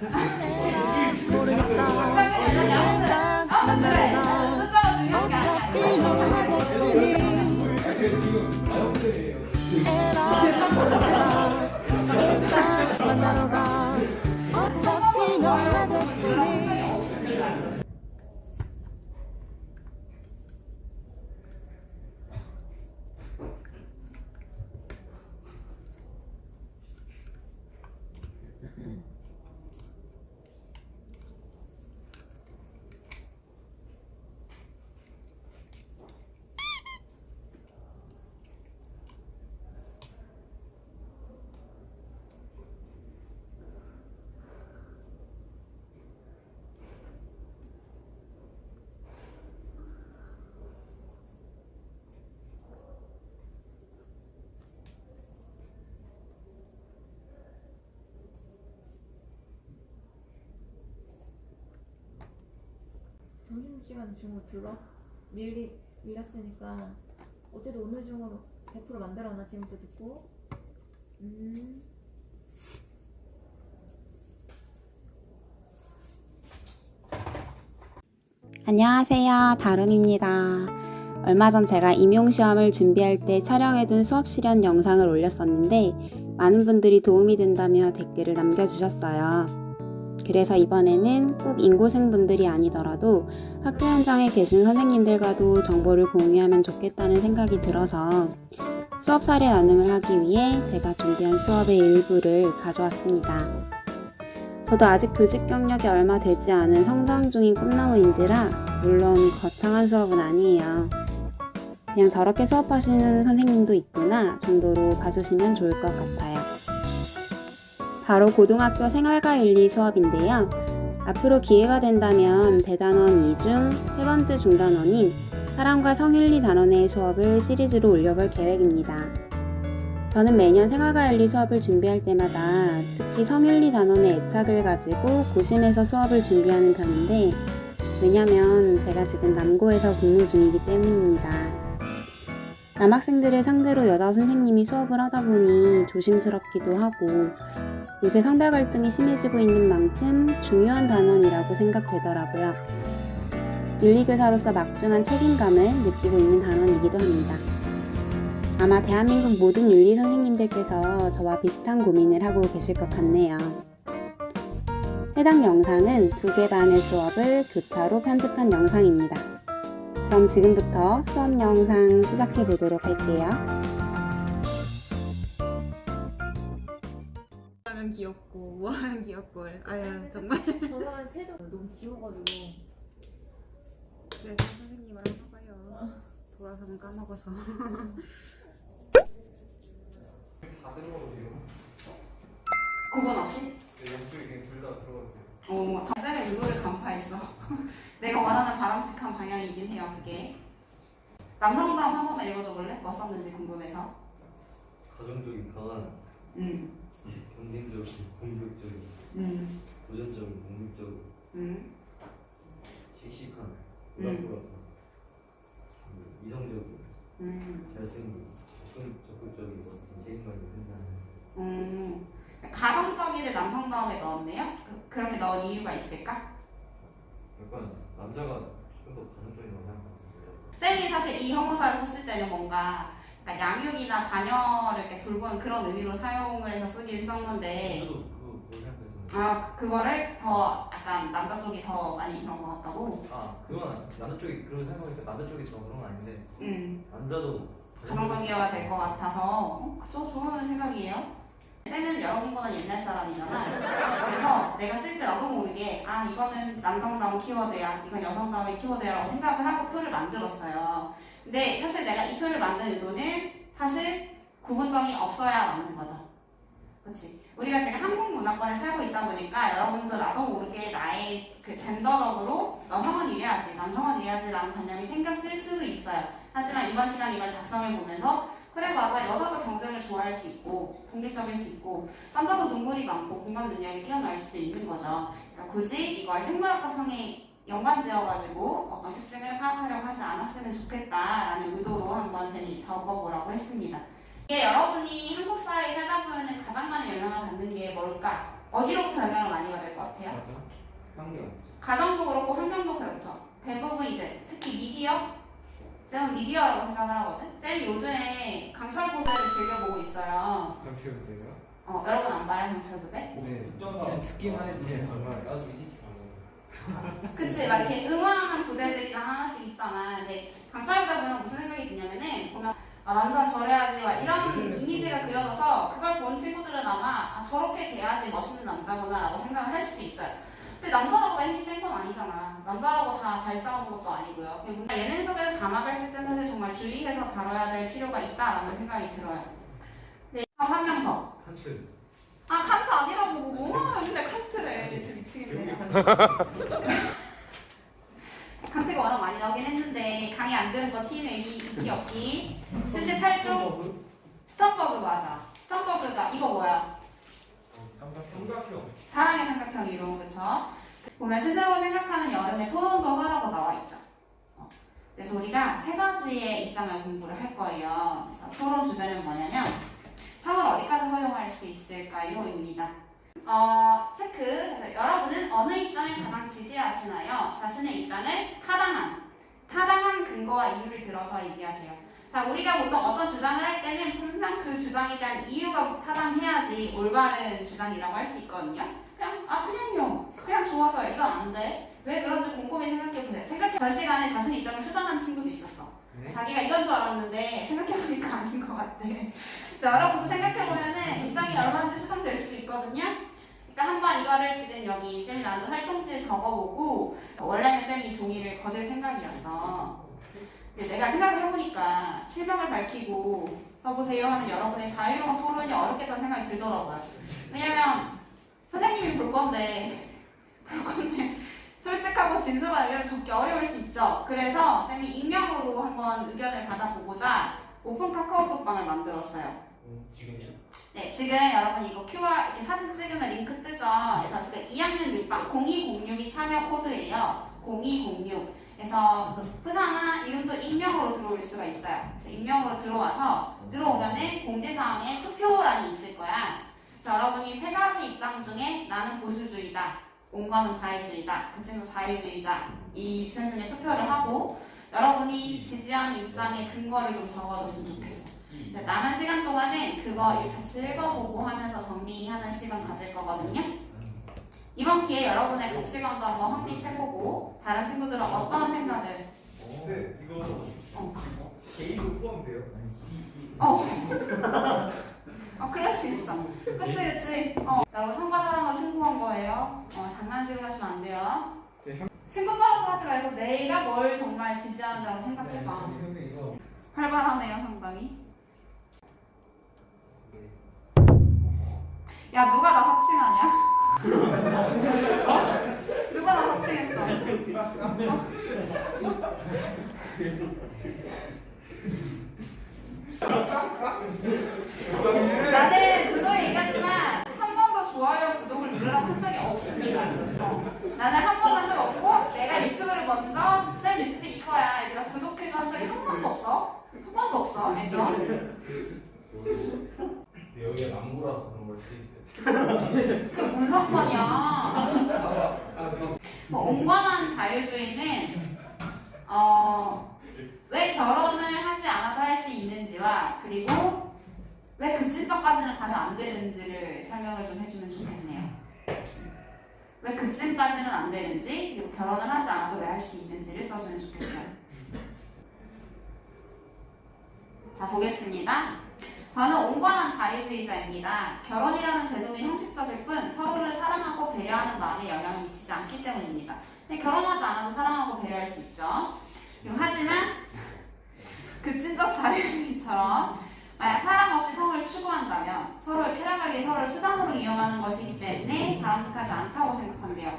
모 점심시간 중으로 들어? 밀리, 밀렸으니까 어쨌든 오늘 중으로 100% 만들어놔 지금부터 듣고 음 안녕하세요. 다룬입니다. 얼마 전 제가 임용시험을 준비할 때 촬영해둔 수업 실현 영상을 올렸었는데 많은 분들이 도움이 된다며 댓글을 남겨주셨어요. 그래서 이번에는 꼭 인고생분들이 아니더라도 학교 현장에 계신 선생님들과도 정보를 공유하면 좋겠다는 생각이 들어서 수업 사례 나눔을 하기 위해 제가 준비한 수업의 일부를 가져왔습니다. 저도 아직 교직 경력이 얼마 되지 않은 성장 중인 꿈나무인지라 물론 거창한 수업은 아니에요. 그냥 저렇게 수업하시는 선생님도 있구나 정도로 봐주시면 좋을 것 같아요. 바로 고등학교 생활과 윤리 수업인데요. 앞으로 기회가 된다면 대단원 2중 세 번째 중단원인 사람과 성윤리 단원의 수업을 시리즈로 올려볼 계획입니다. 저는 매년 생활과 윤리 수업을 준비할 때마다 특히 성윤리 단원의 애착을 가지고 고심해서 수업을 준비하는 편인데 왜냐면 제가 지금 남고에서 근무 중이기 때문입니다. 남학생들을 상대로 여자 선생님이 수업을 하다 보니 조심스럽기도 하고 요새 성별 갈등이 심해지고 있는 만큼 중요한 단원이라고 생각되더라고요. 윤리교사로서 막중한 책임감을 느끼고 있는 단원이기도 합니다. 아마 대한민국 모든 윤리 선생님들께서 저와 비슷한 고민을 하고 계실 것 같네요. 해당 영상은 두 개 반의 수업을 교차로 편집한 영상입니다. 그럼 지금부터 수업 영상 시작해 보도록 할게요. 귀엽고 뭐 하면 귀엽고. 아유 정말. 저 사람 태도 너무 귀여워가지고. 그래서 선생님을 한번 봐요. 돌아서는 까먹어서. 돼요? 그건 없이? 네, 양쪽에 둘다 들어가도 돼요. 어 전생의 의도를 간파했어? 내가 원하는 바람직한 방향이긴 해요 그게. 남성다음 한 번만 읽어줘 볼래? 뭐 썼는지 궁금해서. 가정적인 강한. 음, 경쟁적인 공격적인 음, 도전적인 공격적인 음, 씩씩한 호락호락한 그 이성적인 음, 잘생긴 적극, 적극적이고 책임감이 큰 음. 가정적이를 남성 다음에 넣었네요? 그, 그렇게 넣은 이유가 있을까? 약간 남자가 좀 더 가정적이라고 생각하는데 쌤이 사실 이 형용사를 썼을 때는 뭔가 그러니까 양육이나 자녀를 이렇게 돌보는 그런 의미로 사용을 해서 쓰긴 썼는데. 저도 그거 그거 생각했었는데 아 그거를 더 약간 남자 쪽이 더 많이 그런 것 같다고? 아 그건 아니- 남자 쪽이 그런 생각하니까 남자 쪽이 더 그런 건 아닌데 음. 남자도 가정관계가 될 것 같아서. 어, 그쵸 좋은 생각이에요. 쌤은 여러분보다 옛날 사람이잖아. 그래서 내가 쓸 때 나도 모르게 아 이거는 남성다운 키워드야 이건 여성다운 키워드야라고 생각을 하고 표를 만들었어요 근데 사실 내가 이 표를 만든 의도는 사실 구분점이 없어야 맞는 거죠. 그치? 우리가 지금 한국 문화권에 살고 있다 보니까 여러분도 나도 모르게 나의 그 젠더적으로 여성은 이래야지 남성은 이래야지라는 관념이 생겼을 수도 있어요. 하지만 이번 시간 이걸 작성해 보면서 그래 맞아. 여자도 경쟁을 좋아할 수 있고 독립적일 수 있고 남자도 눈물이 많고 공감 능력이 뛰어날 수도 있는 거죠. 그러니까 굳이 이걸 생물학과 성에 연관 지어가지고 어떤 특징을 파악하려고 하지 않았으면 좋겠다라는 의도로 한번 재미 적어보라고 했습니다 이게 여러분이 한국 사회에 살다 보면 가장 많이 영향을 받는 게 뭘까? 어디로부터 영향을 많이 받을 것 같아? 환경. 가정도 그렇고 환경도 그렇죠. 대부분 이제 특히 미디어 쌤은 미디어라고 생각을 하거든. 쌤이 요즘에 강철 부대를 즐겨보고 있어요. 감태우세요? 어, 여러분 안 봐요 강철 부대? 네. 듣기만 했지. 나도 이디티 가능. 그치 막 이렇게 응원하는 부대들이랑 하나씩 있잖아. 근데 강철 부대 보면 무슨 생각이 드냐면은 보면 아 남자는 저래야지 막 이런 이미지가 그려져서 그걸 본 친구들은 아마 아, 저렇게 돼야지 멋있는 남자구나라고 생각을 할 수도 있어요. 근데 남자라고 힘이 센 건 아니잖아. 남자라고 다 잘 싸우는 것도 아니고요. 예능 속에서 자막을 쓸때 사실 정말 주의해서 다뤄야 될 필요가 있다라는 생각이 들어요. 네, 한 명 더. 한츠. 아 칸트 아니라고 뭐 근데 칸트래. 진짜 미치겠네. 칸트가 워낙 많이 나오긴 했는데 강의 안 되는 거 티는 이 있기 없기. 78쪽 스턴버그 맞아. 스턴버그가 이거 뭐야? 삼각형. 사랑의 삼각형 이론 그쵸? 보면 스스로 생각하는 여름의 토론도 하라고 나와 있죠. 어, 그래서 우리가 세 가지의 입장을 공부를 할 거예요. 그래서 토론 주제는 뭐냐면 성을 어디까지 허용할 수 있을까요?입니다. 어, 체크. 그래서 여러분은 어느 입장을 가장 지지하시나요? 자신의 입장을 타당한, 타당한 근거와 이유를 들어서 얘기하세요. 자, 우리가 보통 어떤 주장을 할 때는 분명 그 주장에 대한 이유가 타당해야지 올바른 주장이라고 할 수 있거든요. 그냥, 아, 그냥요. 그냥 좋아서요. 이건 안 돼. 왜 그런지 곰곰이 생각해보세요. 생각해, 저 시간에 자신의 입장을 수정한 친구도 있었어. 네? 자기가 이건 줄 알았는데 생각해보니까 아닌 것 같아. 자, 여러분도 생각해보면은 입장이 얼마든지 수정될 수 있거든요. 그러니까 한번 이거를 지금 여기 쌤이 나눈 활동지에 적어보고 원래는 쌤이 종이를 거둘 생각이었어. 근데 내가 생각을 해보니까 실명을 밝히고 써보세요 하면 여러분의 자유로운 토론이 어렵겠다는 생각이 들더라고요. 왜냐면 선생님이 볼 건데 볼 건데 솔직하고 진솔한 의견을 적기 어려울 수 있죠. 그래서 쌤이 익명으로 한번 의견을 받아보고자 오픈 카카오톡방을 만들었어요. 음, 지금요? 네, 지금 여러분 이거 QR 이렇게 사진 찍으면 링크 뜨죠. 그래서 지금 2학년 일방 0206이 참여 코드예요. 0206. 그래서 부사나 이름도 익명으로 들어올 수가 있어요. 그래서 익명으로 들어와서 들어오면은 공지사항에 투표란이 있을 거야. 그래서 여러분이 세 가지 입장 중에 나는 보수주의다, 온과는 자유주의다, 그 친구 자유주의자 이 순순히 투표를 하고 여러분이 지지하는 입장의 근거를 좀 적어줬으면 좋겠어. 네, 남은 시간 동안은 그거 같이 읽어보고 하면서 정리하는 시간 가질 거거든요. 이번 기회에 여러분의 가치관도 한번 확립해보고 다른 친구들은 어떤 생각을 근데 이거 어. 개인도 포함돼요? 어. 어, 그럴 수 있어. 그치, 그치. 어. 여러분, 성과 사랑과 신고한 거예요. 어, 장난식으로 하시면 안 돼요. 네, 형- 친구 따라서 하지 말고 내가 뭘 정말 지지하는지라고 생각해봐. 이거 활발하네요, 상당히. 야, 누가 나 사칭하냐? 어? 누가 나 사칭했어? 나는 그거 얘기하지만 한 번도 좋아요, 구독을 누르라고 한 적이 없습니다. 어. 나는 한 번도 한적 없고 내가 유튜브를 먼저 쌤 유튜브 이거야 내가 구독해줘 한 적이 한 번도 없어. 한 번도 없어. 알죠? 여기가 남부라서 그런 걸 수도 있어요. 그게 뭔 상관이야. 아, 뭐 온건한 자유주의는 어, 왜 결혼을 하지 않아도 할 수 있는지와 그리고 왜 급진적까지는 가면 안 되는지를 설명을 좀 해주면 좋겠네요. 왜 급진까지는 안 되는지 그리고 결혼을 하지 않아도 왜 할 수 있는지를 써주면 좋겠어요. 자 보겠습니다. 저는 온건한 자유주의자입니다. 결혼이라는 제도는 형식적일 뿐 서로를 사랑하고 배려하는 마음에 영향을 미치지 않기 때문입니다. 근데 결혼하지 않아도 사랑하고 배려할 수 있죠. 그리고 하지만 급진적 자유주의처럼 만약 사랑 없이 성을 추구한다면 서로의 쾌락을 위해 서로를 수단으로 이용하는 것이기 때문에 바람직하지 않다고 생각한대요.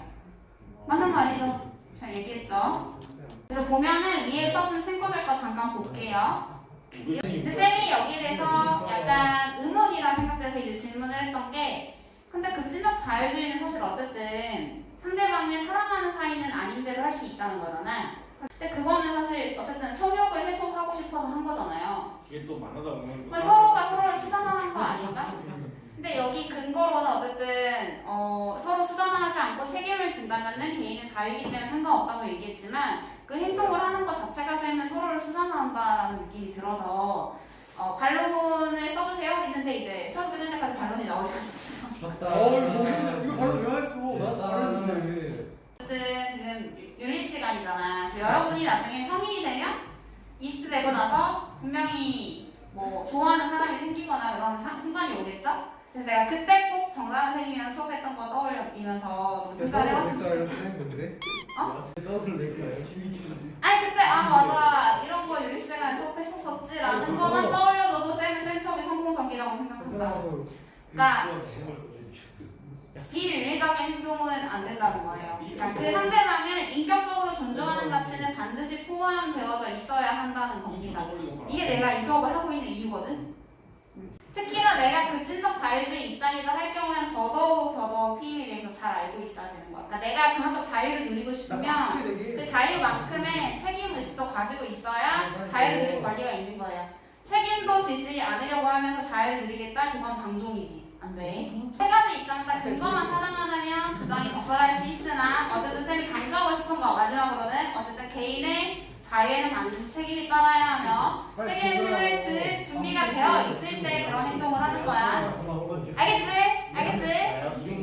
맞는 말이죠. 잘 얘기했죠. 그래서 보면은 위에 써둔 친구들 거 잠깐 볼게요. 근데 쌤이 여기에 대해서 약간 의문이라 생각돼서 이제 질문을 했던 게 근데 그 찐적 자유주의는 사실 어쨌든 상대방을 사랑하는 사이는 아닌데도 할 수 있다는 거잖아. 근데 그거는 사실 어쨌든 성욕을 해소하고 싶어서 한 거잖아요. 이게 또 만화다 보면 그러니까 서로가 서로를 수단화한 거 아닌가? 근데 여기 근거로는 어쨌든 어, 서로 수단화하지 않고 책임을 진 준다면은 개인의 자유이기 때문에 상관없다고 얘기했지만 그 행동을 하는 것 자체가 쌤은 서로를 수단한다라는 느낌이 들어서 어, 반론을 써주세요 했는데 이제 수업 끝날 때까지 반론이 나오지 않았어요. 맞다. 어 이거 바로 왜 했어? 나 잘했는데. 어쨌든 지금 유- 윤리 시간이잖아. 그래서 여러분이 나중에 성인이 되면 20대 되고 나서 분명히 뭐 좋아하는 사람이 생기거나 그런 사- 순간이 오겠죠? 그래서 내가 그때 꼭 정다은 선생님이랑 수업했던 거 떠올리면서 좀 생각을 해봤으면 좋겠어. 그래? 어? 너를 내가 열심히 키우지. 아니 그때 아 맞아 이런 거 윤리 시간에 수업했었었지라는 거만 떠올려줘도 쌤은 쌤 수업이 성공적이라고 생각한다. 그러니까 비윤리적인 행동은 안 된다는 거예요. 그러니까 그 상대방을 인격적으로 존중하는 가치는 반드시 포함되어져 있어야 한다는 겁니다. 이게 내가 이 수업을 하고 있는 이유거든. 특히나 내가 그 찐적 자유주의 입장이다 할 경우엔 더더욱 더더욱 피임에 대해서 잘 알고 있어야 되는 거야. 그러니까 내가 그만큼 자유를 누리고 싶으면 그 자유만큼의 의식도 가지고 있어야 자유를 누릴 권리가 있는 거예요. 책임도 지지 않으려고 하면서 자유를 누리겠다? 그건 방종이지. 안 돼. 세 가지 입장 다 근거만 사랑하면 주장이 적절할 수 있으나 어쨌든 쌤이 강조하고 싶은 거 마지막으로는 어쨌든 개인의 자유에는 반드시 책임이 따라야 하며 책임을 질 준비가 되어 있을 때 그런 행동을 하는 거야. 알겠지?